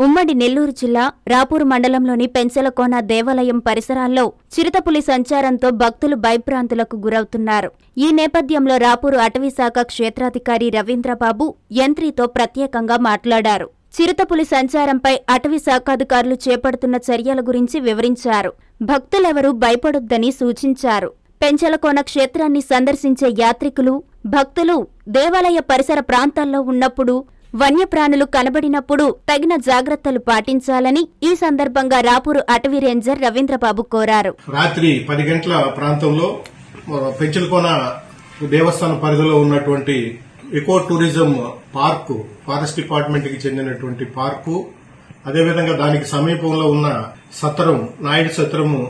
ఉమ్మడి నెల్లూరు జిల్లా రాపూరు మండలంలోని పెంచలకోన దేవాలయం పరిసరాల్లో చిరుతపులి సంచారంతో భక్తులు భయభ్రాంతులకు గురవుతున్నారు. ఈ నేపథ్యంలో రాపూరు అటవీశాఖ క్షేత్రాధికారి రవీంద్రబాబు యంత్రితో ప్రత్యేకంగా మాట్లాడారు. చిరుతపులి సంచారంపై అటవీ శాఖాధికారులు చేపడుతున్న చర్యల గురించి వివరించారు. భక్తులెవరూ భయపడొద్దని సూచించారు. పెంచలకోన క్షేత్రాన్ని సందర్శించే యాత్రికులు భక్తులు దేవాలయ పరిసర ప్రాంతాల్లో ఉన్నప్పుడు వన్యప్రాణులు కనబడినప్పుడు తగిన జాగ్రత్తలు పాటించాలని ఈ సందర్భంగా రాపూరు అటవీ రేంజర్ రవీంద్రబాబు కోరారు. రాత్రి పది గంటల ప్రాంతంలో పెంచలకోన దేవస్థానం పరిధిలో ఉన్నటువంటి ఎకో టూరిజం పార్కు ఫారెస్ట్ డిపార్ట్మెంట్కి చెందినటువంటి పార్కు అదేవిధంగా దానికి సమీపంలో ఉన్న సత్రం నాయుడు సత్రము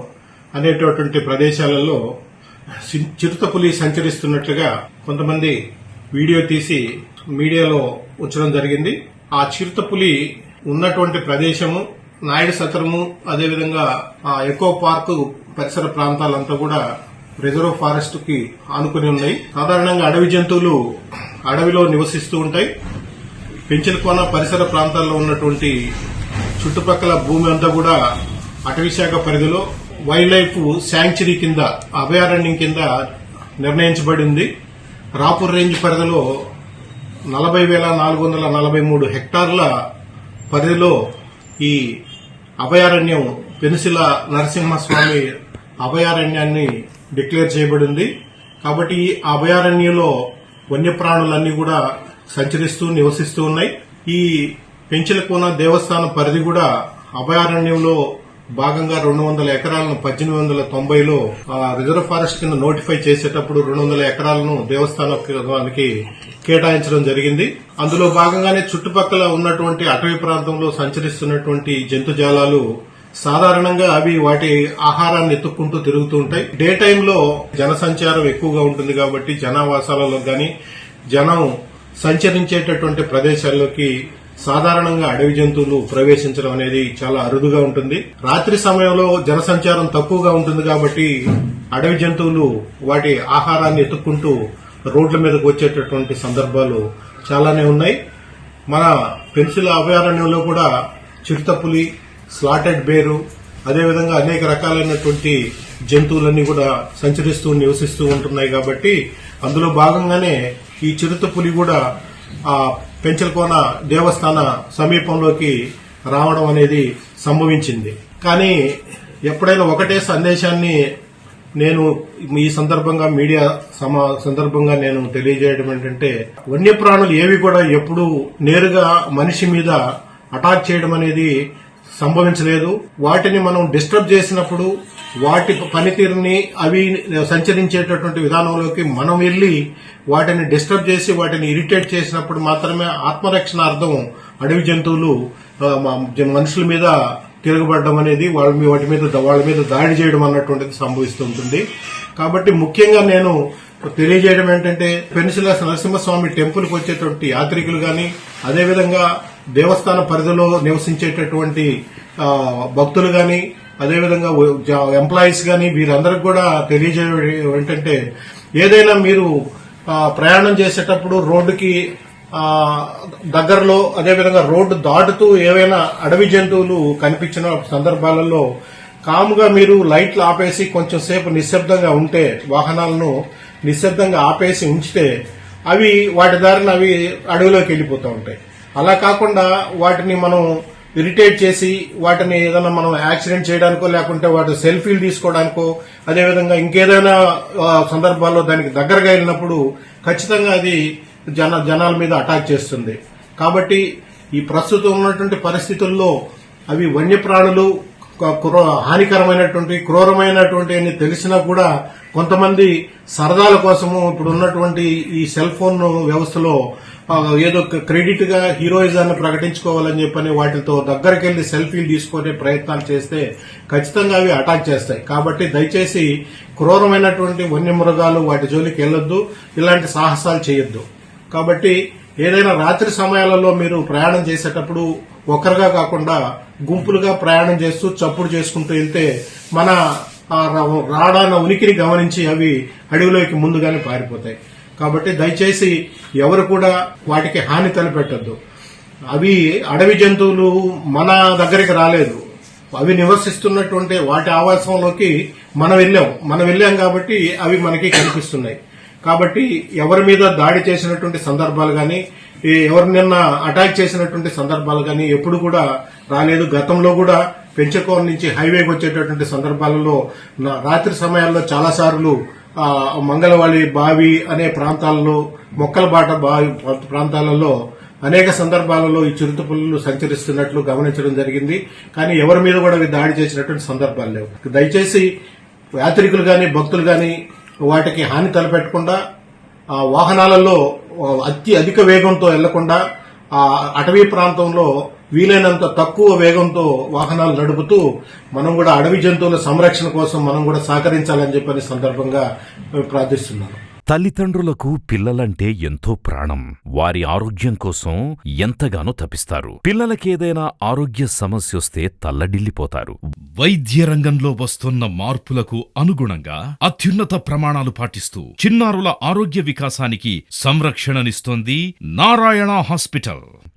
అనేటటువంటి ప్రదేశాలలో సి- చిరుతపులి సంచరిస్తున్నట్లుగా కొంతమంది వీడియో తీసి మీడియాలో ఉంచడం జరిగింది. ఆ చిరుతపులి ఉన్నటువంటి ప్రదేశము నాయుడు సత్రము అదేవిధంగా ఆ ఎకో పార్క్ పరిసర ప్రాంతాలంతా కూడా రిజర్వ్ ఫారెస్ట్కి ఆనుకుని ఉన్నాయి. సాధారణంగా అడవి జంతువులు అడవిలో నివసిస్తూ ఉంటాయి. పెంచలకోన పరిసర ప్రాంతాల్లో ఉన్నటువంటి చుట్టుపక్కల భూమి అంతా కూడా అటవీ శాఖ పరిధిలో వైల్డ్ లైఫ్ శాంక్చురీ కింద అభయారణ్యం కింద నిర్ణయించబడింది. రాపూర్ రేంజ్ పరిధిలో నలభై వేల నాలుగు వందల నలభై మూడు హెక్టార్ల పరిధిలో ఈ అభయారణ్యం పెనుసిల నరసింహస్వామి అభయారణ్యాన్ని డిక్లేర్ చేయబడింది. కాబట్టి ఈ అభయారణ్యంలో వన్యప్రాణులన్నీ కూడా సంచరిస్తూ నివసిస్తూ ఉన్నాయి. ఈ పెంచలకోన దేవస్థానం పరిధి కూడా అభయారణ్యంలో భాగంగా రెండు వందల ఎకరాలను పద్దెనిమిది వందల తొంభైలో ఆ, రిజర్వ్ ఫారెస్ట్ కింద నోటిఫై చేసేటప్పుడు రెండు వందల ఎకరాలను దేవస్థానానికి కేటాయించడం జరిగింది. అందులో భాగంగానే చుట్టుపక్కల ఉన్నటువంటి అటవీ ప్రాంతంలో సంచరిస్తున్నటువంటి జంతుజాలాలు సాధారణంగా అవి వాటి ఆహారాన్ని ఎత్తుక్కుంటూ తిరుగుతూ ఉంటాయి. డే టైంలో జనసంచారం ఎక్కువగా ఉంటుంది కాబట్టి జనావాసాలలో గాని జనం సంచరించేటటువంటి ప్రదేశాల్లోకి సాధారణంగా అడవి జంతువులు ప్రవేశించడం అనేది చాలా అరుదుగా ఉంటుంది. రాత్రి సమయంలో జనసంచారం తక్కువగా ఉంటుంది కాబట్టి అడవి జంతువులు వాటి ఆహారాన్ని ఎత్తుక్కుంటూ రోడ్ల మీదకు వచ్చేటటువంటి సందర్భాలు చాలానే ఉన్నాయి. మన పెన్సిల్ అభయారణ్యంలో కూడా చిరుతపులి స్లాటెడ్ బేరు అదేవిధంగా అనేక రకాలైనటువంటి జంతువులన్నీ కూడా సంచరిస్తూ నివసిస్తూ ఉంటున్నాయి కాబట్టి అందులో భాగంగానే ఈ చిరుత పులి కూడా ఆ పెంచలకోన దేవస్థాన సమీపంలోకి రావడం అనేది సంభవించింది. కానీ ఎప్పుడైనా ఒకటే సందేశాన్ని నేను ఈ సందర్భంగా మీడియా సమా సందర్భంగా నేను తెలియజేయడం ఏంటంటే వన్యప్రాణులు ఏవి కూడా ఎప్పుడు నేరుగా మనిషి మీద అటాక్ చేయడం అనేది సంభవించలేదు. వాటిని మనం డిస్టర్బ్ చేసినప్పుడు వాటి పనితీరుని అవి సంచరించేటటువంటి విధానంలోకి మనం వెళ్ళి వాటిని డిస్టర్బ్ చేసి వాటిని ఇరిటేట్ చేసినప్పుడు మాత్రమే ఆత్మరక్షణార్థం అడవి జంతువులు మనుషుల మీద తిరగబడడం అనేది వాళ్ళ మీ- వాటి మీద వాళ్ళ మీద దాడి చేయడం అన్నటువంటిది సంభవిస్తుంటుంది కాబట్టి ముఖ్యంగా నేను తెలియజేయడం ఏంటంటే పెనుసిల నరసింహస్వామి టెంపుల్కి వచ్చేటువంటి యాత్రికులు కానీ అదేవిధంగా దేవస్థాన పరిధిలో నివసించేటటువంటి భక్తులు కానీ అదేవిధంగా ఎంప్లాయీస్ కానీ వీరందరికి కూడా తెలియజేయడం ఏంటంటే ఏదైనా మీరు ప్రయాణం చేసేటప్పుడు రోడ్డుకి దగ్గరలో అదేవిధంగా రోడ్డు దాటుతూ ఏవైనా అడవి జంతువులు కనిపించిన సందర్భాలలో కాముగా మీరు లైట్లు ఆపేసి కొంచెం సేపు నిశ్శబ్దంగా ఉంటే వాహనాలను నిశ్శబ్దంగా ఆపేసి ఉంచితే అవి వాటి దారిన అవి అడవిలోకి వెళ్ళిపోతూ ఉంటాయి. అలా కాకుండా వాటిని మనం ఇరిటేట్ చేసి వాటిని ఏదైనా మనం యాక్సిడెంట్ చేయడానికో లేకుంటే వాటి సెల్ఫీలు తీసుకోవడానికో అదేవిధంగా ఇంకేదైనా సందర్భాల్లో దానికి దగ్గరగా వెళ్ళినప్పుడు ఖచ్చితంగా అది జన జనాల మీద అటాక్ చేస్తుంది. కాబట్టి ఈ ప్రస్తుతం ఉన్నటువంటి పరిస్థితుల్లో అవి వన్యప్రాణులు హానికరమైనటువంటి క్రూరమైనటువంటి అని తెలిసినా కూడా కొంతమంది సరదాల కోసము ఇప్పుడు ఉన్నటువంటి ఈ సెల్ ఫోన్ వ్యవస్థలో ఏదో క్రెడిట్గా హీరోయిజాన్ని ప్రకటించుకోవాలని చెప్పని వాటితో దగ్గరికి వెళ్ళి సెల్ఫీలు తీసుకునే ప్రయత్నాలు చేస్తే ఖచ్చితంగా అవి అటాక్ చేస్తాయి. కాబట్టి దయచేసి క్రూరమైనటువంటి వన్యమృగాలు వాటి జోలికి వెళ్ళొద్దు ఇలాంటి సాహసాలు చేయొద్దు. కాబట్టి ఏదైనా రాత్రి సమయాలలో మీరు ప్రయాణం చేసేటప్పుడు ఒక్కరుగా కాకుండా గుంపులుగా ప్రయాణం చేస్తూ చప్పుడు చేసుకుంటూ వెళ్తే మన రాడాన ఉనికిని గమనించి అవి అడవిలోకి ముందుగానే పారిపోతాయి. కాబట్టి దయచేసి ఎవరు కూడా వాటికి హాని తలపెట్టద్దు. అవి అడవి జంతువులు మన దగ్గరికి రాలేదు. అవి నివసిస్తున్నటువంటి వాటి ఆవాసంలోకి మనం వెళ్ళాం. మనం వెళ్ళాం కాబట్టి అవి మనకి కనిపిస్తున్నాయి. కాబట్టి ఎవరి మీద దాడి చేసినటువంటి సందర్భాలు కానీ ఎవరు నిన్న అటాక్ చేసినటువంటి సందర్భాలు కానీ ఎప్పుడు కూడా రాలేదు. గతంలో కూడా పెంచకోన నుంచి హైవేకి వచ్చేటటువంటి సందర్భాలలో రాత్రి సమయాల్లో చాలా మంగళవాళి బావి అనే ప్రాంతాల్లో మొక్కల బాట బావి ప్రాంతాలలో అనేక సందర్భాలలో ఈ చిరుతపుల్లు సంచరిస్తున్నట్లు గమనించడం జరిగింది. కానీ ఎవరి మీద కూడా దాడి చేసినటువంటి సందర్భాలు లేవు. దయచేసి యాత్రికులు గాని భక్తులు గాని వాటికి హాని తలపెట్టకుండా ఆ వాహనాలలో అతి అధిక వేగంతో వెళ్ళకుండా ఆ అటవీ ప్రాంతంలో వీలైనంత తక్కువ వేగంతో వాహనాలు నడుపుతూ మనం కూడా అడవి జంతువుల సంరక్షణ కోసం మనం కూడా సహకరించాలని చెప్పని సందర్భంగా ప్రార్థిస్తున్నాను. తల్లిదండ్రులకు పిల్లలంటే ఎంతో ప్రాణం. వారి ఆరోగ్యం కోసం ఎంతగానో తపిస్తారు. పిల్లలకేదైనా ఆరోగ్య సమస్యొస్తే తల్లడిల్లిపోతారు. వైద్య రంగంలో వస్తున్న మార్పులకు అనుగుణంగా అత్యున్నత ప్రమాణాలు పాటిస్తూ చిన్నారుల ఆరోగ్య వికాసానికి సంరక్షణనిస్తోంది నారాయణ హాస్పిటల్.